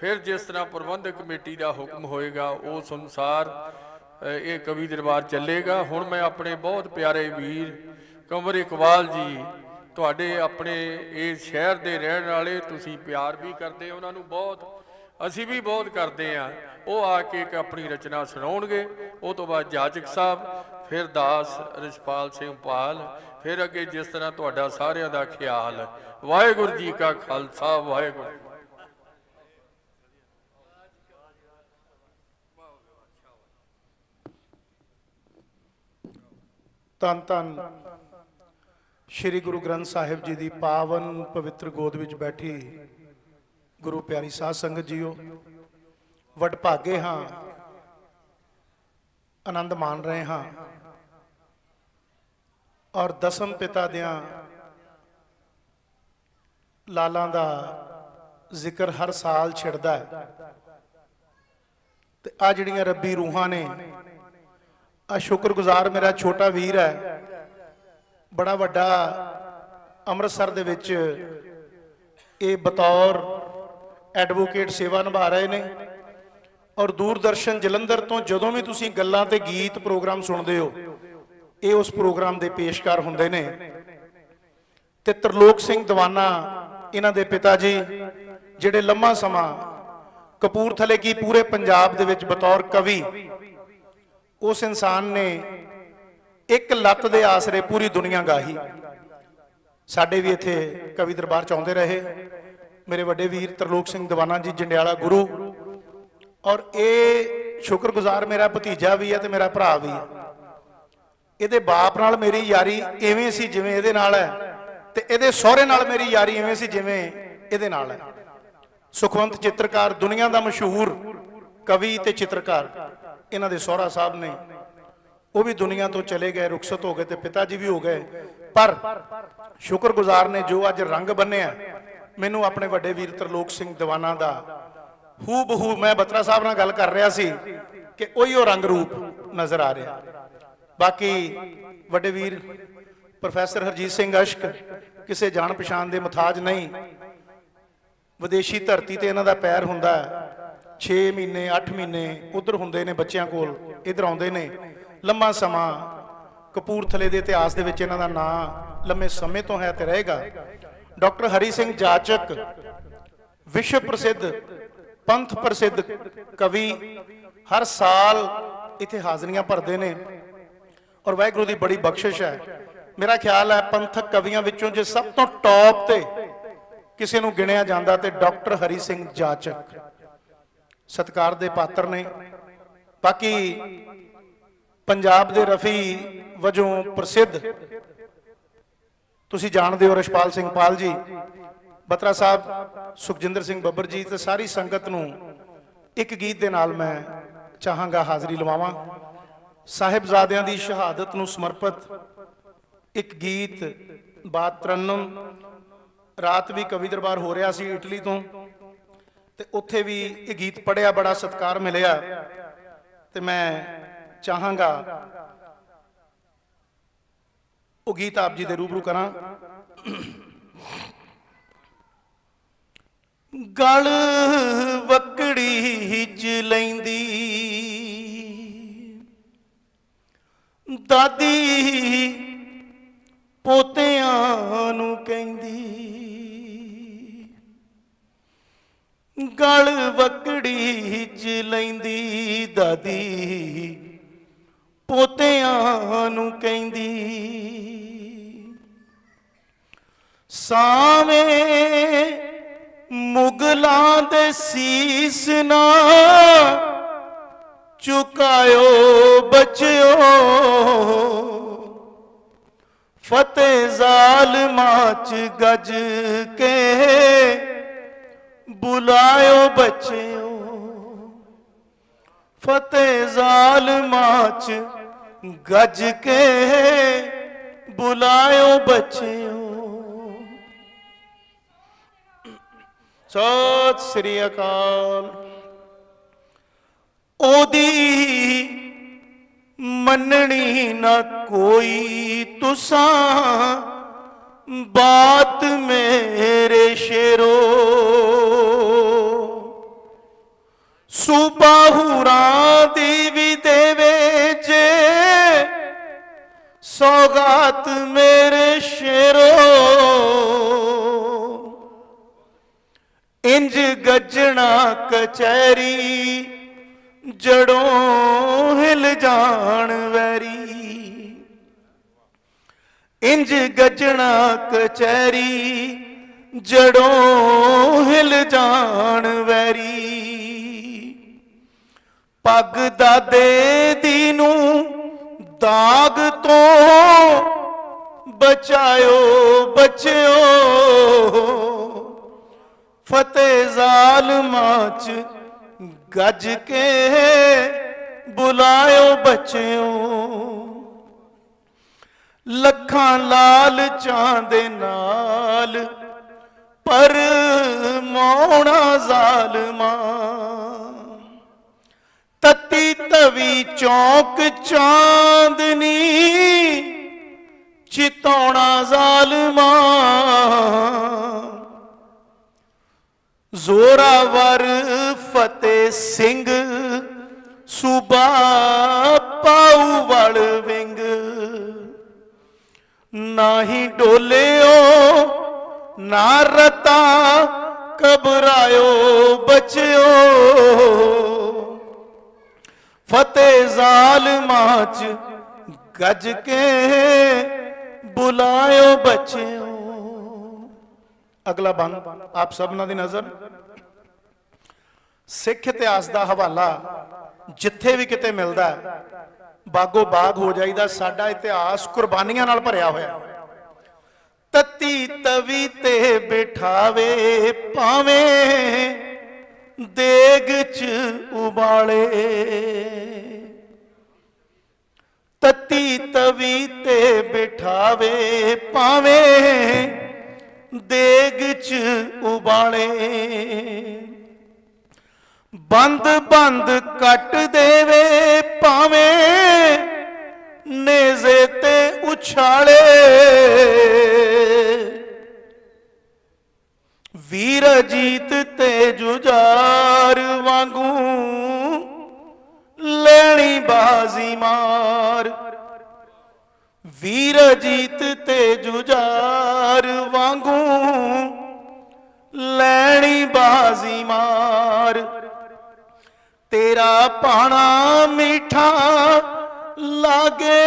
ਫਿਰ ਜਿਸ ਤਰ੍ਹਾਂ ਪ੍ਰਬੰਧਕ ਕਮੇਟੀ ਦਾ ਹੁਕਮ ਹੋਏਗਾ ਉਸ ਅਨੁਸਾਰ ਇਹ ਕਵੀ ਦਰਬਾਰ ਚੱਲੇਗਾ। ਹੁਣ ਮੈਂ ਆਪਣੇ ਬਹੁਤ ਪਿਆਰੇ ਵੀਰ ਕੰਵਰ ਇਕਬਾਲ ਜੀ, ਤੁਹਾਡੇ ਆਪਣੇ ਇਸ ਸ਼ਹਿਰ ਦੇ ਰਹਿਣ ਵਾਲੇ ਤੁਸੀਂ ਪਿਆਰ ਵੀ ਕਰਦੇ ਉਹਨਾਂ ਨੂੰ ਬਹੁਤ, ਅਸੀਂ ਵੀ ਬਹੁਤ ਕਰਦੇ ਆ। ਉਹ ਆ ਕੇ ਇੱਕ ਆਪਣੀ ਰਚਨਾ ਸੁਣਾਉਣਗੇ। ਉਹ ਤੋਂ ਬਾਅਦ ਜਾਜਕ ਸਾਹਿਬ, ਫਿਰ ਦਾਸ ਰਿਸ਼ਪਾਲ ਸਿੰਘ ਪਾਲ, ਫਿਰ ਅੱਗੇ ਜਿਸ ਤਰ੍ਹਾਂ ਤੁਹਾਡਾ ਸਾਰਿਆਂ ਦਾ ਖਿਆਲ। ਵਾਹਿਗੁਰੂ ਜੀ ਕਾ ਖਾਲਸਾ, ਵਾਹਿਗੁਰੂ ਧੰਨ ਧੰਨ ਸ੍ਰੀ ਗੁਰੂ ਗ੍ਰੰਥ ਸਾਹਿਬ ਜੀ ਦੀ ਪਾਵਨ ਪਵਿੱਤਰ ਗੋਦ ਵਿੱਚ ਬੈਠੀ ਗੁਰੂ ਪਿਆਰੀ ਸਾਧ ਸੰਗਤ ਜੀਓ। ਵਡਭਾਗੇ ਹਾਂ। ਆਨੰਦ ਮਾਣ ਰਹੇ ਹਾਂ। ਔਰ ਦਸਮ ਪਿਤਾ ਦਿਆਂ ਲਾਲਾਂ ਦਾ ਜ਼ਿਕਰ ਹਰ ਸਾਲ ਛਿੜਦਾ ਹੈ। ਤੇ ਆ ਜਿਹੜੀਆਂ ਰੱਬੀ ਰੂਹਾਂ ਨੇ, ਆ ਸ਼ੁਕਰਗੁਜ਼ਾਰ ਮੇਰਾ ਛੋਟਾ ਵੀਰ ਹੈ। ਬੜਾ ਵੱਡਾ ਅੰਮ੍ਰਿਤਸਰ ਦੇ ਵਿੱਚ ਇਹ ਬਤੌਰ ਐਡਵੋਕੇਟ ਸੇਵਾ ਨਿਭਾ ਰਹੇ ਨੇ। ਔਰ ਦੂਰਦਰਸ਼ਨ ਜਲੰਧਰ ਤੋਂ ਜਦੋਂ ਵੀ ਤੁਸੀਂ ਗੱਲਾਂ ਤੇ ਗੀਤ ਪ੍ਰੋਗਰਾਮ ਸੁਣਦੇ ਹੋ, ਇਹ ਉਸ ਪ੍ਰੋਗਰਾਮ ਦੇ ਪੇਸ਼ਕਾਰ ਹੁੰਦੇ ਨੇ। ਤੇ ਤਰਲੋਕ ਸਿੰਘ ਦੀਵਾਨਾ, ਇਹਨਾਂ ਦੇ ਪਿਤਾ ਜੀ, ਜਿਹੜੇ ਲੰਮਾ ਸਮਾਂ ਕਪੂਰਥਲੇ ਕੀ ਪੂਰੇ ਪੰਜਾਬ ਦੇ ਵਿੱਚ ਬਤੌਰ ਕਵੀ, ਉਸ ਇਨਸਾਨ ਨੇ ਇੱਕ ਲੱਤ ਦੇ ਆਸਰੇ ਪੂਰੀ ਦੁਨੀਆ ਗਾਹੀ। ਸਾਡੇ ਵੀ ਇੱਥੇ ਕਵੀ ਦਰਬਾਰ ਚ ਆਉਂਦੇ ਰਹੇ। ਮੇਰੇ ਵੱਡੇ ਵੀਰ ਤਰਲੋਕ ਸਿੰਘ ਦੀਵਾਨਾ ਜੀ, ਜੰਡਿਆਲਾ ਗੁਰੂ ਔਰ ਇਹ ਸ਼ੁਕਰਗੁਜ਼ਾਰ ਮੇਰਾ ਭਤੀਜਾ ਵੀ ਹੈ ਤੇ ਮੇਰਾ ਭਰਾ ਵੀ ਹੈ। ਇਹਦੇ ਬਾਪ ਨਾਲ ਮੇਰੀ ਯਾਰੀ ਐਵੇਂ ਸੀ ਜਿਵੇਂ ਇਹਦੇ ਨਾਲ ਹੈ ਤੇ ਇਹਦੇ ਸਹੁਰੇ ਨਾਲ ਮੇਰੀ ਯਾਰੀ ਐਵੇਂ ਸੀ ਜਿਵੇਂ ਇਹਦੇ ਨਾਲ ਹੈ। ਸੁਖਵੰਤ ਚਿੱਤਰਕਾਰ, ਦੁਨੀਆ ਦਾ ਮਸ਼ਹੂਰ ਕਵੀ ਤੇ ਚਿੱਤਰਕਾਰ ਇਹਨਾਂ ਦੇ ਸਹੁਰਾ ਸਾਹਿਬ ਨੇ। ਉਹ ਵੀ ਦੁਨੀਆ ਤੋਂ ਚਲੇ ਗਏ, ਰੁਖਸਤ ਹੋ ਗਏ ਤੇ ਪਿਤਾ ਜੀ ਵੀ ਹੋ ਗਏ। ਪਰ ਸ਼ੁਕਰਗੁਜ਼ਾਰ ਨੇ ਜੋ ਅੱਜ ਰੰਗ ਬੰਨਿਆ, ਮੈਨੂੰ ਆਪਣੇ ਵੱਡੇ ਵੀਰ ਤਰਲੋਕ ਸਿੰਘ ਦੀਵਾਨਾ ਦਾ ਹੂ ਬਹੂ ਮੈਂ ਬਤਰਾ ਸਾਹਿਬ ਨਾਲ ਗੱਲ ਕਰ ਰਿਹਾ ਸੀ ਕਿ ਉਹੀ ਉਹ ਰੰਗ ਰੂਪ ਨਜ਼ਰ ਆ ਰਿਹਾ। ਬਾਕੀ ਵੱਡੇ ਵੀਰ, ਪ੍ਰੋਫੈਸਰ ਹਰਜੀਤ ਸਿੰਘ ਅਸ਼ਕ, ਕਿਸੇ ਜਾਣ ਪਛਾਣ ਦੇ ਮਥਾਜ ਨਹੀਂ। ਵਿਦੇਸ਼ੀ ਧਰਤੀ ਤੇ ਇਹਨਾਂ ਦਾ ਪੈਰ ਹੁੰਦਾ 6 ਮਹੀਨੇ 8 ਮਹੀਨੇ ਉਧਰ ਹੁੰਦੇ ਨੇ ਬੱਚਿਆਂ ਕੋਲ, ਇਧਰ ਆਉਂਦੇ ਨੇ। ਲੰਮਾ ਸਮਾਂ ਕਪੂਰਥਲੇ ਦੇ ਇਤਿਹਾਸ ਦੇ ਵਿੱਚ ਇਹਨਾਂ ਦਾ ਨਾਂ ਲੰਮੇ ਸਮੇਂ ਤੋਂ ਹੈ ਤੇ ਰਹੇਗਾ। ਡਾਕਟਰ ਹਰੀ ਸਿੰਘ ਜਾਚਕ, ਵਿਸ਼ਵ ਪ੍ਰਸਿੱਧ ਪੰਥ ਪ੍ਰਸਿੱਧ ਕਵੀ ਹਰ ਸਾਲ ਇੱਥੇ ਹਾਜ਼ਰੀਆਂ ਭਰਦੇ ਨੇ। ਔਰ ਵਾਹਿਗੁਰੂ ਦੀ ਬੜੀ ਬਖਸ਼ਿਸ਼ ਹੈ। ਮੇਰਾ ਖਿਆਲ ਹੈ ਪੰਥਕ ਕਵੀਆਂ ਵਿੱਚੋਂ ਜੇ ਸਭ ਤੋਂ ਟੌਪ ਤੇ ਕਿਸੇ ਨੂੰ ਗਿਣਿਆ ਜਾਂਦਾ ਤੇ ਡਾਕਟਰ ਹਰੀ ਸਿੰਘ ਜਾਚਕ। ਸਤਕਾਰ ਦੇ ਪਾਤਰ ਨੇ। ਬਾਕੀ ਪੰਜਾਬ ਦੇ ਰਫੀ ਵਜੋਂ ਪ੍ਰਸਿੱਧ। ਤੁਸੀਂ ਜਾਣਦੇ ਹੋ ਰਸ਼ਪਾਲ ਸਿੰਘ ਪਾਲ ਜੀ। ਬਤਰਾ ਸਾਹਿਬ, ਸੁਖਜਿੰਦਰ ਸਿੰਘ ਬੱਬਰ ਜੀ ਤੇ ਸਾਰੀ ਸੰਗਤ ਨੂੰ ਇੱਕ ਗੀਤ ਦੇ ਨਾਲ ਮੈਂ ਚਾਹਾਂਗਾ ਹਾਜ਼ਰੀ ਲਵਾਵਾਂ। ਸਾਹਿਬਜ਼ਾਦਿਆਂ ਦੀ ਸ਼ਹਾਦਤ ਨੂੰ ਸਮਰਪਿਤ ਇੱਕ ਗੀਤ, ਬਾਤ ਰਾਤ ਵੀ ਕਵੀ ਦਰਬਾਰ ਹੋ ਰਿਹਾ ਸੀ ਇਟਲੀ ਤੋਂ ਤੇ ਉੱਥੇ ਵੀ ਇਹ ਗੀਤ ਪੜਿਆ ਬੜਾ ਸਤਿਕਾਰ ਮਿਲਿਆ ਤੇ ਮੈਂ ਚਾਹਾਂਗਾ ਉਹ ਗੀਤ ਆਪ ਜੀ ਦੇ ਰੂਬਰੂ ਕਰਾਂ। ਗਲ ਵਕੜੀ ਹਿੱਜ ਲੈਂਦੀ। ਦਾਦੀ ਪੋਤਿਆਂ ਨੂੰ ਕਹਿੰਦੀ, ਗਲ ਵਕੜੀ ਹਿੱਜ ਲੈਂਦੀ। ਦਾਦੀ ਪੋਤਿਆਂ ਨੂੰ ਕਹਿੰਦੀ ਸਾਵੇਂ ਮੁਗਲਾਂ ਦੇ ਸੀਸ ਨਾ ਚੁਕਾਇਓ, ਬਚਿਓ। ਫਤਿਹ ਜ਼ਾਲਮਾਂ ਚ ਗੱਜ ਕੇ ਬੁਲਾਇਓ, ਬੱਚਿਓ। ਫਤਿਹ ਜ਼ਾਲਮਾਂ ਚ ਗੱਜ ਕੇ ਬੁਲਾਇਓ, ਬਚਿਓ। ਸਤਿ ਸ੍ਰੀ ਅਕਾਲ। ਉਹਦੀ ਮੰਨਣੀ ਨਾ ਕੋਈ ਤੁਸਾਂ, ਬਾਤ ਮੇਰੇ ਸ਼ੇਰੋ। ਸੁਬਾਹੂਰਾਂ ਦੀ ਵੀ ਦੇਵੇ ਜੇ, ਸੌਗਾਤ ਮੇਰੇ ਸ਼ੇਰੋ। ਇੰਜ ਗੱਜਣਾ ਕਚਹਿਰੀ, ਜੜੋਂ ਹਿਲ ਜਾਣ ਵੈਰੀ। ਇੰਜ ਗੱਜਣਾ ਕਚਹਿਰੀ, ਜੜੋਂ ਹਿਲ ਜਾਣ ਵੈਰੀ। ਪੱਗ ਦਾਦੇ ਦੀ ਨੂੰ ਦਾਗ ਤੋਂ ਬਚਾਇਓ, ਬਚਿਓ। ਫਤਿਹ ਜ਼ਾਲਮਾਂ ਚ ਗੱਜ ਕੇ ਬੁਲਾਇਓ ਬੱਚਿਓ। ਲੱਖਾਂ ਲਾਲ ਦੇ ਨਾਲ ਪਰ ਮੌਣਾ ਜ਼ਾਲਮਾਂ। ਤਤੀ ਤਵੀ ਚੌਕ ਚਾਂਦਨੀ ਚਿਤੌਣਾ ਜ਼ਾਲਮਾਂ। ਜ਼ੋਰਾਵਰ ਫਤਿਹ ਸਿੰਘ, ਸੂਬਾ ਪਾਉ ਵਲ ਵਿੰਗ। ਨਾਹੀ ਡੋਲਿਓ ਨਾ ਰਤਾ ਘਬਰਾਇਓ, ਬਚਿਓ। ਫਤਿਹ ਜ਼ਾਲਮਾਂ ਚ ਗੱਜ ਕੇ ਬੁਲਾਇਓ, ਬਚਿਓ। ਅਗਲਾ ਬੰਦ, ਆਪ ਸਭਨਾਂ ਦੀ ਨਜ਼ਰ। ਸਿੱਖ ਇਤਿਹਾਸ ਦਾ ਹਵਾਲਾ ਜਿੱਥੇ ਵੀ ਕਿਤੇ ਮਿਲਦਾ ਬਾਗੋ ਬਾਗ ਹੋ ਜਾਈਦਾ, ਸਾਡਾ ਇਤਿਹਾਸ ਕੁਰਬਾਨੀਆਂ ਨਾਲ ਭਰਿਆ ਹੋਇਆ ਤਤੀ ਤਵੀ ਤੇ ਬਿਠਾਵੇ ਪਾਵੇਂ ਦੇਗ ਚ ਉਬਾਲੇ। ਤਤੀ ਤਵੀ ਤੇ ਬਿਠਾਵੇ ਪਾਵੇਂ ਦੇਗ ਚ ਉਬਾਲੇ। ਬੰਦ ਬੰਦ ਕੱਟ ਦੇਵੇ ਭਾਵੇਂ ਨੇਜ਼ੇ ਤੇ ਉਛਾਲੇ। ਵੀਰ ਜੀਤ ਤੇ ਜੁਝਾਰ ਵਾਂਗੂ ਲੈਣੀ ਬਾਜ਼ੀ ਮਾਰ। ਵੀਰ ਜੀਤ ਤੇ ਜੁਝਾਰ ਵਾਂਗੂ ਲੈਣੀ ਬਾਜ਼ੀ ਮਾਰ। ਤੇਰਾ ਪਾਣਾ ਮਿੱਠਾ ਲਾਗੇ